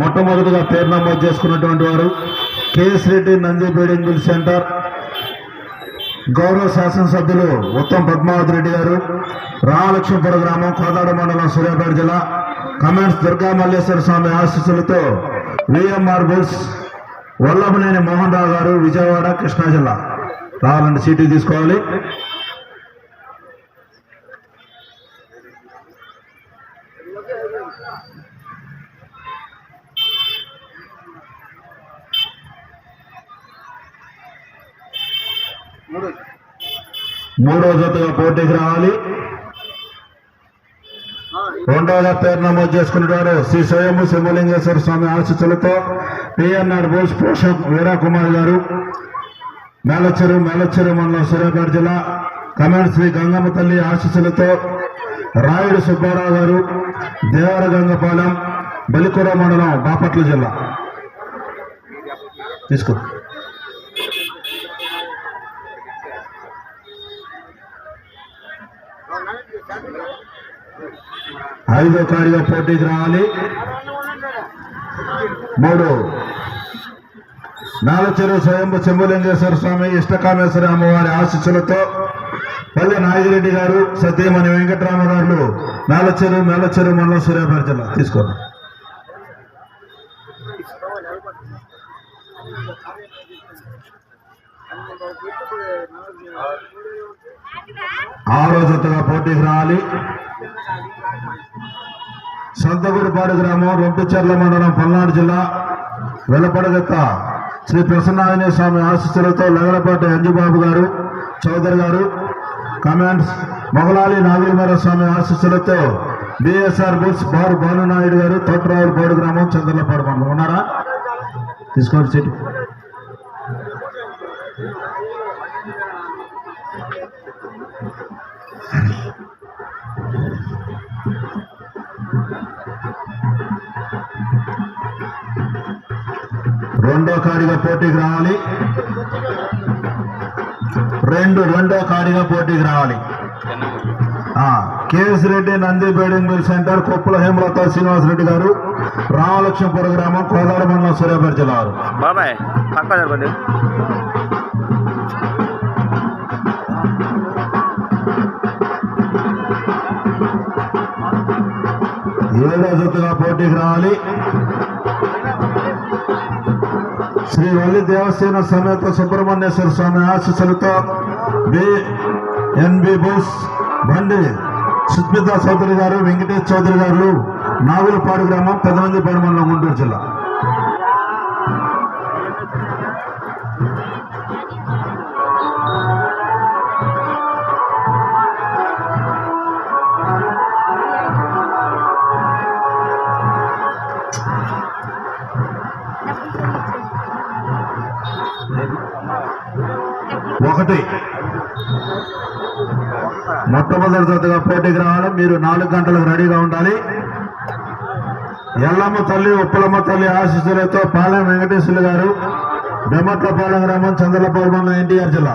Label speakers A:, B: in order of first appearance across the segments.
A: మొట్టమొదటిగా పేరు నమోదు చేసుకున్నటువంటి వారు KS Reddy Nandi breeding centre. గౌరవ శాసనసభ్యులు ఉత్తమ్ పద్మావతి రెడ్డి గారు రామలక్ష్మీపుర గ్రామం కోదాడ మండలం సూర్యాపేట జిల్లా కమాండ్స్ దుర్గా మల్లేశ్వర స్వామి ఆశీస్సులతో విఎంఆర్ బుల్స్ వల్లభనేని మోహన్ రావు గారు విజయవాడ కృష్ణా జిల్లా. రావాలంటే సీటీ తీసుకోవాలి. మూడో జతగా పోటీకి రావాలి. రెండవగా పేరు నమోదు చేసుకున్నవారు శ్రీ స్వయం సింహలింగేశ్వర స్వామి ఆశీస్సులతో పిఎన్ఆర్ బోస్ పోషక్ వీరాకుమార్ గారు. మేలచెరు మేలచెరు మండలం సూర్యాపేట జిల్లా కమాండ్ శ్రీ గంగమ్మ తల్లి ఆశీస్సులతో రాయుడు సుబ్బారావు గారు దేవరగంగపాలెం బలికూర మండలం బాపట్ల జిల్లా. తీసుకో. ఐదో కాడిగా పోటీకి రావాలి. మూడు. నాలచెరు స్వయంభు చెంబులింగేశ్వర స్వామి ఇష్టకామేశ్వరి అమ్మవారి ఆశీస్సులతో పల్లె నాగిరెడ్డి గారు సత్యమణి వెంకటరామగారులు మేలచెరు మేలచెరు మండలం సూర్యాపేట జిల్లా. తీసుకోండి. ఆరో జతగా పోటీకి రావాలి. సంతగుడిపాడు గ్రామం రొంపిచెర్ల మండలం పల్నాడు జిల్లా వెలపడగత్త శ్రీ ప్రసన్నాంజనేయ స్వామి ఆశీస్సులతో లగలపాటి అంజుబాబు గారు చౌదరి గారు కమాండ్స్ మొగలాలి నాగులమర స్వామి ఆశీస్సులతో బిఎస్ఆర్ బుల్స్ బారు భానునాయుడు గారు తోటరావులపాడు గ్రామం చంద్రలపాడు మండలం. ఉన్నారా? తీసుకోండి సీటు. రెండో కాడిగా పోటీకి రావాలి. రెండు రెండో కాడిగా పోటీకి రావాలి. ఆ, కేఎస్ రెడ్డి నంది బేడింగ్ మిల్ సెంటర్ కొప్పుల హేమలత శ్రీనివాస్ రెడ్డి గారు రామలక్ష్మీపుర గ్రామం కోదాడ మండలం సూర్యాపేట జిల్లా
B: బాబాయ్ పక్క
A: ఏడో పోటీకి రావాలి. శ్రీ వల్లి దేవసేన సమేత సుబ్రహ్మణ్యేశ్వర స్వామి ఆశీస్సులతో బి ఎన్బి బోస్ బండి సుస్మిత చౌదరి గారు వెంకటేష్ చౌదరి గారు నాగులపాడు గ్రామం పెదమందిపాడు మండలం గుంటూరు జిల్లా. ఒకటి. మొట్టమొదటి జతగా పోటీకి రావాలి. మీరు నాలుగు గంటలకు రెడీగా ఉండాలి. ఎల్లమ్మ తల్లి ఉప్పలమ్మ తల్లి ఆశీస్సులతో పాలెం వెంకటేశ్వర గారు బెమ్మట్లపాలెం గ్రామం చంద్రలపాలెం మండలం ఎన్టీఆర్ జిల్లా.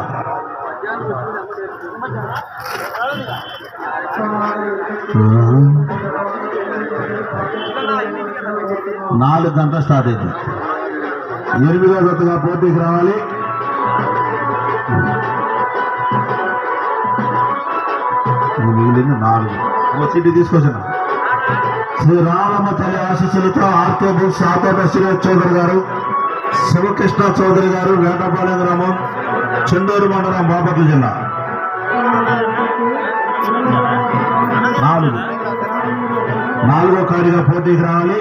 A: నాలుగు గంటలు స్టార్ట్ అయింది. ఎనిమిదో జతగా పోటీకి రావాలి. ఒక ఓ తీసుకొచ్చిన. శ్రీరామమ్మ తల్లి ఆశీస్సులతో ఆర్కే బుక్స్ ఆతోట శ్రీరాజ్ చౌదరి గారు శివకృష్ణ చౌదరి గారు వేటపాలెం గ్రామం చెండూరు మండలం బాపట్ల జిల్లా. నాలుగు. నాలుగో కాడిగా పోటీకి రావాలి.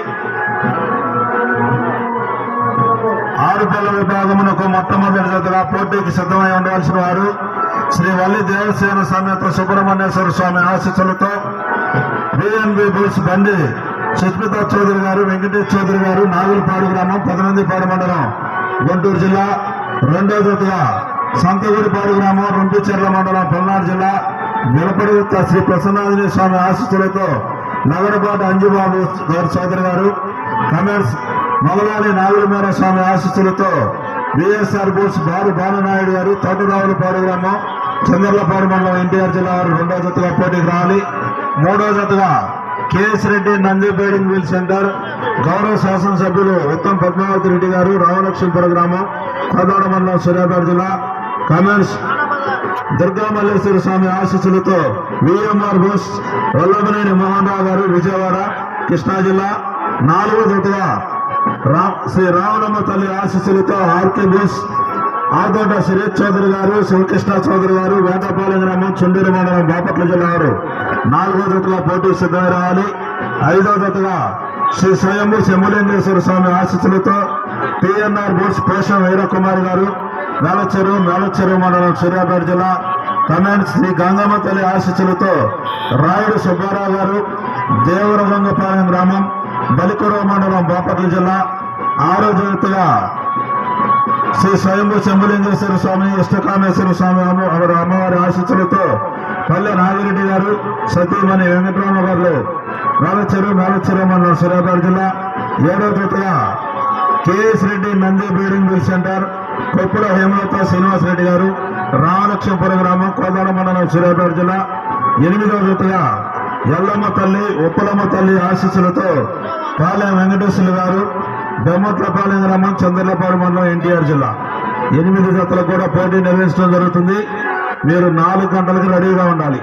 A: ఆరు పిల్లల విభాగమునకు మొట్టమొదటి పోటీకి సిద్ధమై ఉండవలసిన వారు శ్రీ వల్లి దేవసేన సమేత సుబ్రహ్మణ్యేశ్వర స్వామి ఆశీస్సులతో బిఎన్బి బుల్స్ బండి సుస్మిత చౌదరి గారు వెంకటేష్ చౌదరి గారు నాగులపాడు గ్రామం పదనందిపాడు మండలం గుంటూరు జిల్లా రెండో జతగా సంతగూడిపాడు గ్రామం రుంపిచెర్ల మండలం పల్నాడు జిల్లా నిలపడిగుత్త శ్రీ ప్రసన్నాంజనేయ స్వామి ఆశీస్సులతో నగరపాటి అంజుబాబు గారు చౌదరి గారు కమర్స్ మొదలాలి నాగులమేర స్వామి ఆశీస్సులతో బిఎస్ఆర్ బోస్ బారు భానునాయుడు గారు తోటరావులపాడు గ్రామం చంద్రలపాడు మండలం ఎన్టీఆర్ జిల్లా వారు రెండో జతగా పోటీకి రావాలి. మూడో జతగా కేఎస్ రెడ్డి నంది బేడింగ్ మిల్ సెంటర్ గౌరవ శాసనసభ్యులు ఉత్తమ్ పద్మావతి రెడ్డి గారు రామలక్ష్మీపుర గ్రామం కోదాడ మండలం సూర్యాపేట జిల్లా కమెన్స్ దుర్గా మల్లేశ్వర స్వామి ఆశీస్సులతో విఎంఆర్ బోస్ వల్లభనేని మోహన్ రావు గారు విజయవాడ కృష్ణా జిల్లా నాలుగో జతగా రా శ్రీ రావణమ్మ తల్లి ఆశీస్సులతో ఆర్కే బోస్ ఆదోట సురేష్ చౌదరి గారు శివకృష్ణ చౌదరి గారు వేటపాలెం గ్రామం చుండూరు మండలం బాపట్ల జిల్లా వారు. నాలుగో జతగా పోటీ సిద్ధమై రావాలి. ఐదో జతగా శ్రీ స్వయంభూ శంభులింగేశ్వర స్వామి ఆశీస్సులతో పిఎన్ఆర్ బోర్డ్స్ పోషణ వీరకుమారి గారు మేలచెరువు మేలచెరువు మండలం సూర్యాపేట జిల్లా కమాండ్ శ్రీ గంగమ్మ తల్లి ఆశీస్సులతో రాయుడు సుబ్బారావు గారు దేవరగంగపాలెం గ్రామం బలికొరవ మండలం బాపట్ల జిల్లా ఆరో జతగా శ్రీ స్వయంభూ శంభులింగేశ్వర స్వామి ఇష్టకామేశ్వర స్వామి అమ్మ అమ్మవారి ఆశీస్సులతో పల్లె నాగిరెడ్డి గారు సతీమణి వెంకటరామ గారు మేలచెరువు మేలచెరువు మండలం సూర్యాపేట జిల్లా ఏడో జతగా KS Reddy Nandi breeding bull centre Koppula Hemalatha Srinivas Reddy గారు రామలక్ష్మపురం గ్రామం కోదాడ మండలం సూర్యాపేట జిల్లా ఎనిమిదవ జతగా ఎల్లమ్మ తల్లి ఉప్పలమ్మ తల్లి ఆశీస్సులతో పాలెం వెంకటేశ్వర గారు బెమ్మట్లపాలెం గ్రామం చంద్రలపాడు మండలం ఎన్టీఆర్ జిల్లా. ఎనిమిది జతలకు కూడా పోటీ నిర్వహించడం జరుగుతుంది. మీరు నాలుగు గంటలకు రెడీగా ఉండాలి.